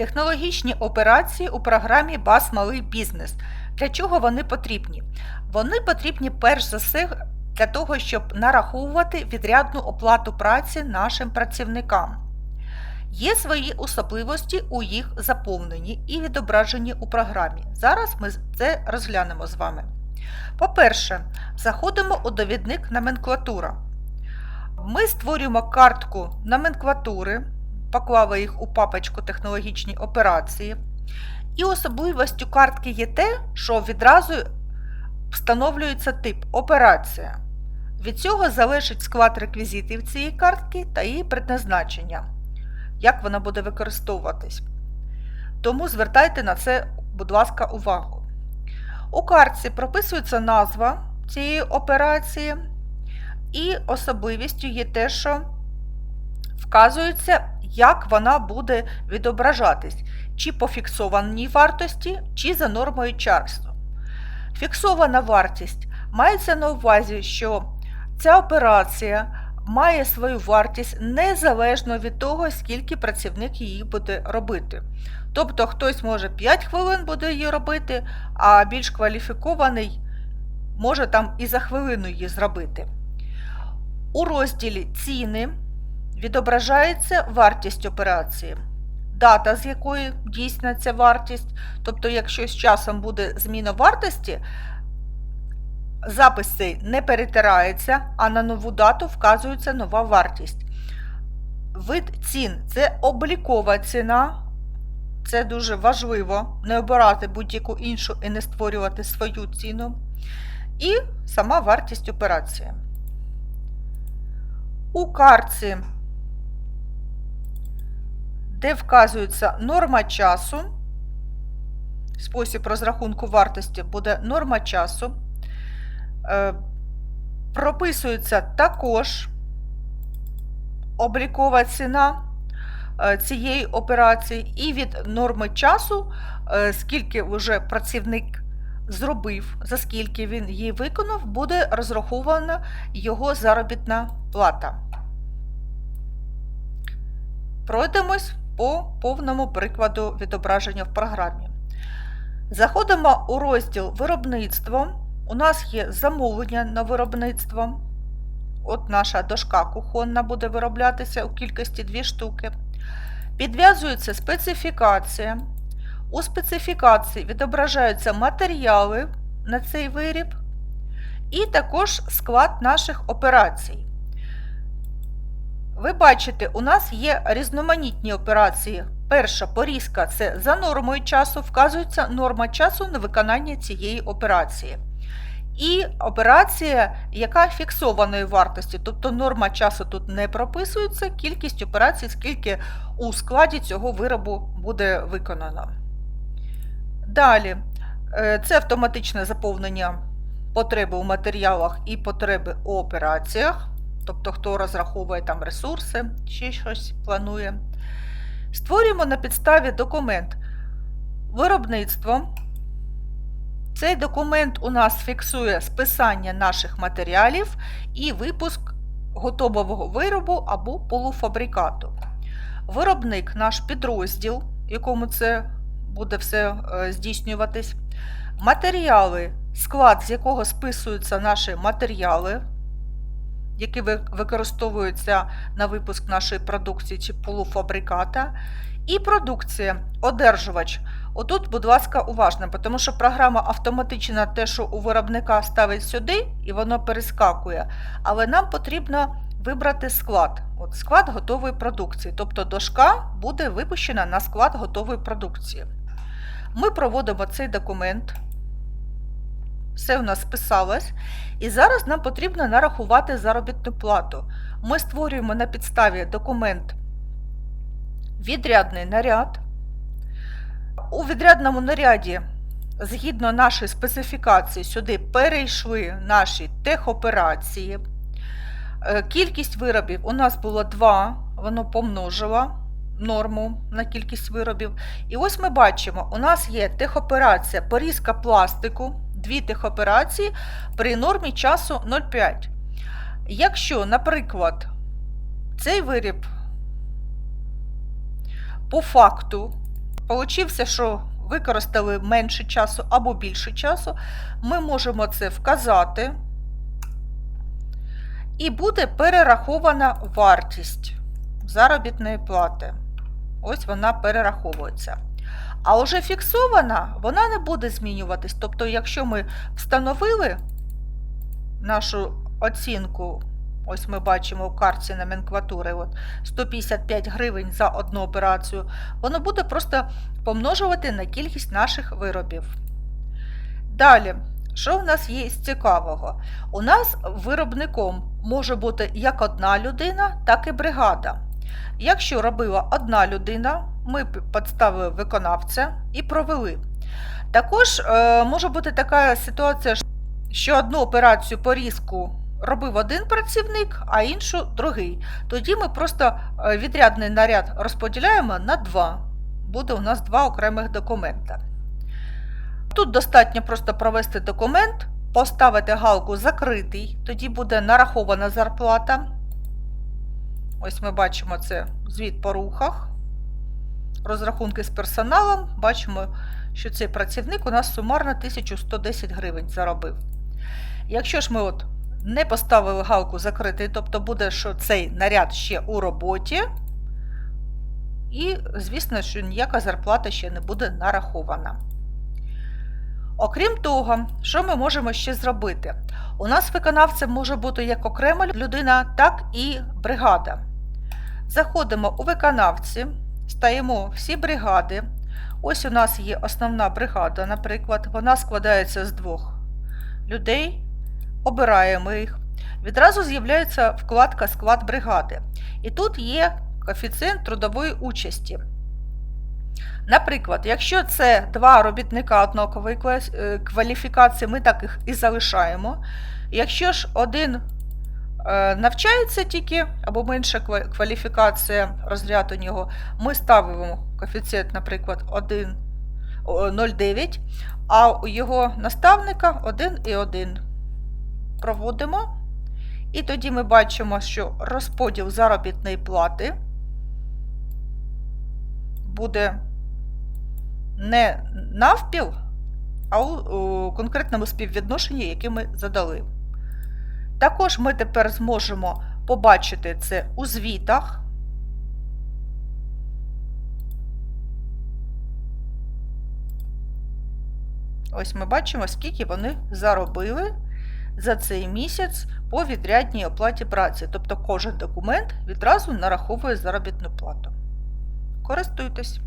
Технологічні операції у програмі БАС Малий бізнес. Для чого вони потрібні? Вони потрібні перш за все для того, щоб нараховувати відрядну оплату праці нашим працівникам. Є свої особливості у їх заповненні і відображенні у програмі. Зараз ми це розглянемо з вами. По-перше, заходимо у довідник номенклатура. Ми створюємо картку номенклатури, поклали їх у папочку технологічні операції. І особливістю картки є те, що відразу встановлюється тип операція. Від цього залежить склад реквізитів цієї картки та її предназначення, як вона буде використовуватись. Тому звертайте на це, будь ласка, увагу. У картці прописується назва цієї операції, і особливістю є те, що вказується, як вона буде відображатись, чи по фіксованій вартості, чи за нормою часу. Фіксована вартість мається на увазі, що ця операція має свою вартість незалежно від того, скільки працівник її буде робити. Тобто хтось може 5 хвилин буде її робити, а більш кваліфікований може там і за хвилину її зробити. У розділі Ціни відображається вартість операції, дата, з якої дійсна ця вартість. Тобто, якщо з часом буде зміна вартості, запис цей не перетирається, а на нову дату вказується нова вартість. Вид цін це облікова ціна. Це дуже важливо не обирати будь-яку іншу і не створювати свою ціну. І сама вартість операції. У картці, де вказується норма часу, спосіб розрахунку вартості буде норма часу, е, прописується також облікова ціна е, цієї операції, і від норми часу, е, скільки вже працівник зробив, за скільки він її виконав, буде розрахована його заробітна плата. Пройдемось по повному прикладу відображення в програмі. Заходимо у розділ Виробництво. У нас є замовлення на виробництво. От наша дошка кухонна буде вироблятися у кількості 2 штуки. Підв'язується специфікація. У специфікації відображаються матеріали на цей виріб, і також склад наших операцій. Ви бачите, у нас є різноманітні операції. Перша порізка це за нормою часу, вказується норма часу на виконання цієї операції. І операція, яка фіксованої вартості, тобто норма часу тут не прописується, кількість операцій, скільки у складі цього виробу буде виконано. Далі, е, це автоматичне заповнення потреби у матеріалах і потреби у операціях, тобто хто розраховує там ресурси, ще щось планує. Створюємо на підставі документ виробництво. Цей документ у нас фіксує списання наших матеріалів і випуск готового виробу або полуфабрикату. Виробник наш підрозділ, якому це буде все е, здійснюватись. Матеріали, склад, з якого списуються наші матеріали, які використовуються на випуск нашої продукції чи полуфабриката. І продукція, одержувач. Отут, будь ласка, уважно, тому що програма автоматично те, що у виробника ставить сюди, і воно перескакує. Але нам потрібно вибрати склад. От Склад готової продукції. Тобто дошка буде випущена на склад готової продукції. Ми проводимо цей документ. Все у нас списалось. І зараз нам потрібно нарахувати заробітну плату. Ми створюємо на підставі документ відрядний наряд. У відрядному наряді, згідно нашої специфікації, сюди перейшли наші техоперації. Е, Кількість виробів у нас було 2, воно помножило норму на кількість виробів. І ось ми бачимо, у нас є техоперація порізка пластику, дві техоперації при нормі часу 0,5. Якщо, наприклад, цей виріб по факту получився, що використали менше часу або більше часу, ми можемо це вказати, і буде перерахована вартість заробітної плати. Ось вона перераховується. А вже фіксована, вона не буде змінюватись. Тобто, якщо ми встановили нашу оцінку, ось ми бачимо в карті номенклатури от 155 гривень за одну операцію, воно буде просто помножувати на кількість наших виробів. Далі, що в нас є з цікавого? У нас виробником може бути як одна людина, так і бригада. Якщо робила одна людина, ми підставили виконавця і провели. Також е, може бути така ситуація, що одну операцію порізку робив один працівник, а іншу другий. Тоді ми просто е, відрядний наряд розподіляємо на два. Буде у нас два окремих документа. Тут достатньо просто провести документ, поставити галку закритий, тоді буде нарахована зарплата. Ось ми бачимо це звіт по рухах. Розрахунки з персоналом. Бачимо, що цей працівник у нас сумарно 1110 гривень заробив. Якщо ж ми от не поставили галку закритий, тобто буде, що цей наряд ще у роботі, і, звісно, що ніяка зарплата ще не буде нарахована. Окрім того, що ми можемо ще зробити? У нас виконавцем може бути як окрема людина, так і бригада. Заходимо у виконавці, стаємо всі бригади. Ось у нас є основна бригада, наприклад, вона складається з двох людей, обираємо їх. Відразу з'являється вкладка Склад бригади. І тут є коефіцієнт трудової участі. Наприклад, якщо це два робітника однакової кваліфікації, ми так їх і залишаємо. Якщо ж один навчається тільки або менша кваліфікація розряд у нього, ми ставимо коефіцієнт, наприклад, 0,9, а у його наставника 1,1. Проводимо. І тоді ми бачимо, що розподіл заробітної плати буде не навпіл, а у конкретному співвідношенні, яке ми задали. Також ми тепер зможемо побачити це у звітах. Ось ми бачимо, скільки вони заробили за цей місяць по відрядній оплаті праці. Тобто кожен документ відразу нараховує заробітну плату. Користуйтесь!